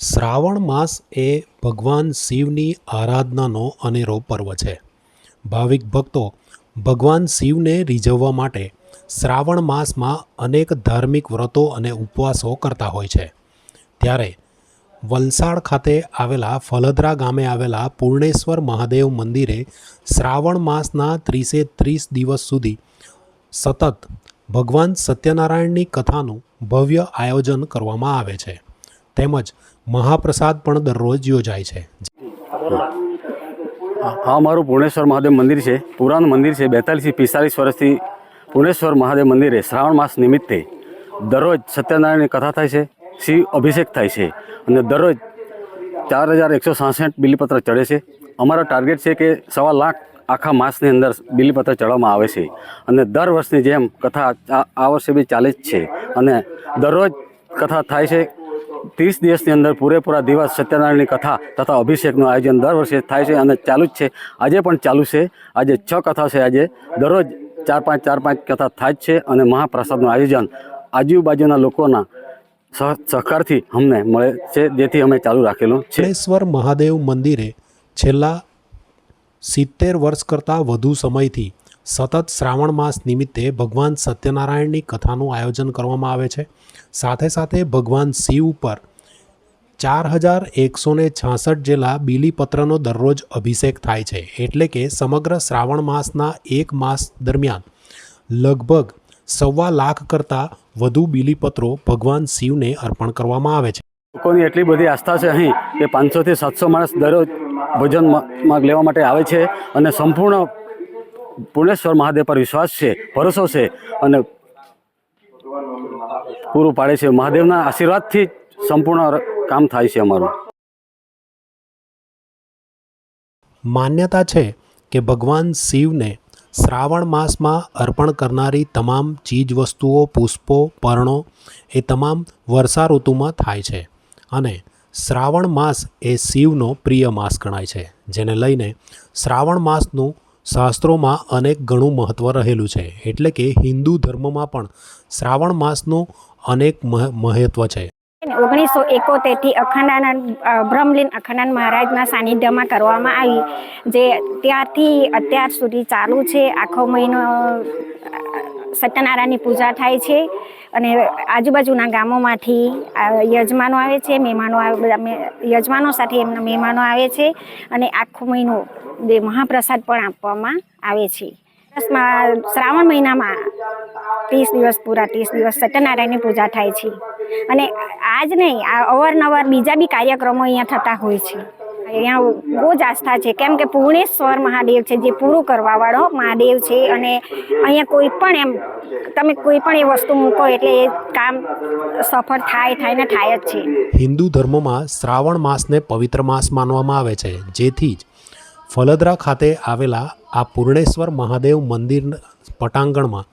શ્રાવણ માસ એ ભગવાન શિવની આરાધનાનો અનેરો પર્વ છે. ભાવિક ભક્તો ભગવાન શિવને રીઝવવા માટે શ્રાવણ માસમાં અનેક ધાર્મિક વ્રતો અને ઉપવાસો કરતા હોય છે. ત્યારે વલસાડ ખાતે આવેલા ફલદરા ગામે આવેલા પૂર્ણેશ્વર મહાદેવ મંદિરે શ્રાવણ માસના ત્રીસે ત્રીસ દિવસ સુધી સતત ભગવાન સત્યનારાયણની કથાનું ભવ્ય આયોજન કરવામાં આવે છે. તેમજ મહાપ્રસાદ પણ દરરોજ યોજાય છે. આ મારું પૂર્ણેશ્વર મહાદેવ મંદિર છે. પુરાણ મંદિર છે. બેતાલીસથી પિસ્તાલીસ વર્ષથી પૂર્ણેશ્વર મહાદેવ મંદિરે શ્રાવણ માસ નિમિત્તે દરરોજ સત્યનારાયણની કથા થાય છે. શિવ અભિષેક થાય છે. અને દરરોજ ચાર હજાર એકસો સાસઠ બિલીપત્ર ચડે છે. અમારો ટાર્ગેટ છે કે સવા લાખ આખા માસની અંદર બિલીપત્ર ચડવામાં આવે છે. અને દર વર્ષની જેમ કથા આ વર્ષે બી ચાલે જ છે. અને દરરોજ કથા થાય છે. ત્રીસ દિવસની અંદર પૂરેપૂરા દિવસ સત્યનારાયણની કથા તથા અભિષેકનું આયોજન દર વર્ષે થાય છે અને ચાલુ જ છે. આજે પણ ચાલુ છે. આજે છ કથા છે આજે. દરરોજ ચાર પાંચ ચાર પાંચ કથા થાય જ છે અને મહાપ્રસાદનું આયોજન આજુબાજુના લોકોના સહ, સહકારથી અમને મળે છે, જેથી અમે ચાલુ રાખેલું છે. મહાદેવ મંદિરે છેલ્લા સિત્તેર વર્ષ કરતાં વધુ સમયથી સતત શ્રાવણ માસ નિમિત્તે ભગવાન સત્યનારાયણની કથાનું આયોજન કરવામાં આવે છે. સાથે સાથે ભગવાન શિવ ઉપર ચાર હજાર એકસો ને છાસઠ જેટલા બીલીપત્રનો દરરોજ અભિષેક થાય છે. એટલે કે સમગ્ર શ્રાવણ માસના એક માસ દરમિયાન લગભગ સવા લાખ કરતાં વધુ બીલીપત્રો ભગવાન શિવને અર્પણ કરવામાં આવે છે. લોકોની એટલી બધી આસ્થા છે અહીં કે પાંચસોથી સાતસો માણસ દરરોજ ભોજન લેવા માટે આવે છે અને સંપૂર્ણ પૂર્ણેશ્વર મહાદેવ પર વિશ્વાસ છે, ભરોસો છે અને પૂરું પાડે છે. મહાદેવના આશીર્વાદથી સંપૂર્ણ કામ થાય છે અમારું. માન્યતા છે કે ભગવાન શિવને શ્રાવણ માસમાં અર્પણ કરનારી તમામ ચીજ વસ્તુઓ પુષ્પો, પર્ણો એ તમામ વર્ષા ઋતુમાં થાય છે અને શ્રાવણ માસ એ શિવનો પ્રિય માસ ગણાય છે, જેને લઈને શ્રાવણ માસનું શાસ્ત્રોમાં અનેક ઘણું મહત્ત્વ રહેલું છે. એટલે કે હિન્દુ ધર્મમાં પણ શ્રાવણ માસનું અનેક મહ- મહત્ત્વ છે. ઓગણીસો એકોતેરથી અખંડાનંદ બ્રહ્મલીન અખંડાનંદ મહારાજના સાનિધ્યમાં કરવામાં આવી, જે ત્યારથી અત્યાર સુધી ચાલુ છે. આખો મહિનો સત્યનારાયણની પૂજા થાય છે અને આજુબાજુના ગામોમાંથી યજમાનો આવે છે, મહેમાનો યજમાનો સાથે એમના મહેમાનો આવે છે અને આખો મહિનો બે મહાપ્રસાદ પણ આપવામાં આવે છે. શ્રાવણ મહિનામાં ત્રીસ દિવસ પૂરા ત્રીસ દિવસ સત્યનારાયણની પૂજા થાય છે. અને આજ નહીં, આ અવારનવાર બીજા બી કાર્યક્રમો અહીંયા થતા હોય છે. અહીંયા બહુ જ આસ્થા છે. કેમ કે પૂર્ણેશ્વર મહાદેવ છે, જે પૂરું કરવાવાળો મહાદેવ છે અને અહીંયા કોઈ પણ એમ, તમે કોઈ પણ એ વસ્તુ મૂકો એટલે એ કામ સફળ થાય થાય ને થાય જ છે. હિન્દુ ધર્મમાં શ્રાવણ માસને પવિત્ર માસ માનવામાં આવે છે. જેથી જ ફલદરા ખાતે આવેલા આ પૂર્ણેશ્વર મહાદેવ મંદિર પટાંગણમાં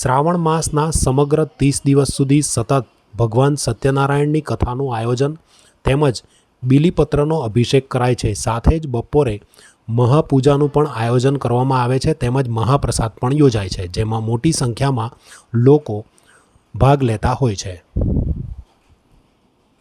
શ્રાવણ માસના સમગ્ર ત્રીસ દિવસ સુધી સતત ભગવાન સત્યનારાયણની કથાનું આયોજન તેમજ બીલીપત્રનો અભિષેક કરાય છે. સાથે જ બપોરે મહાપૂજાનું પણ આયોજન કરવામાં આવે છે. તેમજ મહાપ્રસાદ પણ યોજાય છે, જેમાં મોટી સંખ્યામાં લોકો ભાગ લેતા હોય છે.